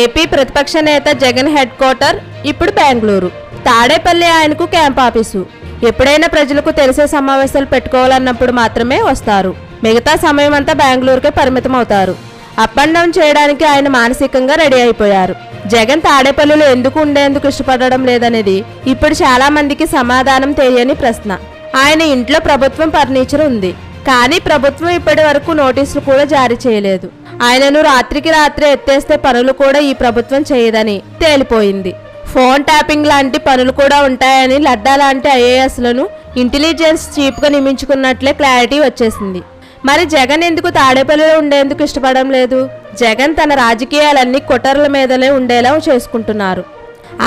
AP ప్రతిపక్ష నేత Jagan head quarter ఇప్పుడు బెంగళూరు. తాడేపల్లి ఆయనకు క్యాంప్ ఆఫీసు. ఎప్పుడైనా ప్రజలకు తెలిసే సమావేశాలు పెట్టుకోవాలన్నప్పుడు మాత్రమే వస్తారు. మిగతా సమయం అంతా బెంగళూరుకే పరిమితం అవుతారు అప్ అండ్ డౌన్ చేయడానికి ఆయన మానసికంగా రెడీ అయిపోయారు. జగన్ తాడేపల్లిలో ఎందుకు ఉండేందుకు ఇష్టపడడం లేదనేది ఇప్పుడు చాలా మందికి సమాధానం తెలియని ప్రశ్న. ఆయన ఇంట్లో ప్రభుత్వం ఫర్నిచర్ ఉంది. కానీ ప్రభుత్వం ఇప్పటి వరకు నోటీసులు కూడా జారీ చేయలేదు. ఆయనను రాత్రికి రాత్రి ఎత్తేస్తే పనులు కూడా ఈ ప్రభుత్వం చేయదని తేలిపోయింది. ఫోన్ ట్యాపింగ్ లాంటి పనులు కూడా ఉంటాయని లడ్డా లాంటి ఐఏఎస్లను ఇంటెలిజెన్స్ చీఫ్గా నియమించుకున్నట్లే క్లారిటీ వచ్చేసింది. మరి జగన్ ఎందుకు తాడేపల్లిలో ఉండేందుకు ఇష్టపడడం లేదు? జగన్ తన రాజకీయాలన్నీ కుట్రల మీదనే ఉండేలా చేసుకుంటున్నారు.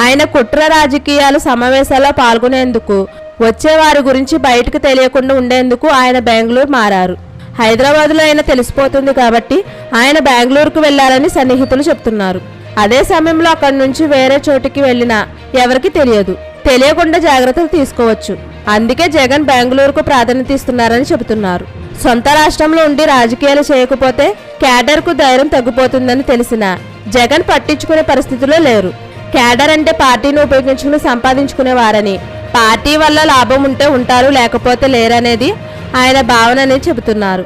ఆయన కుట్ర రాజకీయాలు సమావేశాల్లో పాల్గొనేందుకు వచ్చేవారి గురించి బయటకు తెలియకుండా ఉండేందుకు ఆయన బెంగళూరు మారారు. హైదరాబాద్లో అయినా తెలిసిపోతుంది కాబట్టి ఆయన బెంగళూరుకు వెళ్ళాలని సన్నిహితులు చెప్తున్నారు. అదే సమయంలో అక్కడి నుంచి వేరే చోటికి వెళ్ళినా ఎవరికి తెలియదు. తెలియకుండా జాగ్రత్తలు తీసుకోవచ్చు. అందుకే జగన్ బెంగళూరుకు ప్రాధాన్యత ఇస్తున్నారని చెబుతున్నారు. సొంత రాష్ట్రంలో ఉండి రాజకీయాలు చేయకపోతే క్యాడర్కు ధైర్యం తగ్గిపోతుందని తెలిసినా జగన్ పట్టించుకునే పరిస్థితిలో లేరు. క్యాడర్ అంటే పార్టీని ఉపయోగించుకుని సంపాదించుకునేవారని పార్టీ వల్ల లాభం ఉంటే ఉంటారు లేకపోతే లేరనేది ఆయన భావనని చెబుతున్నారు.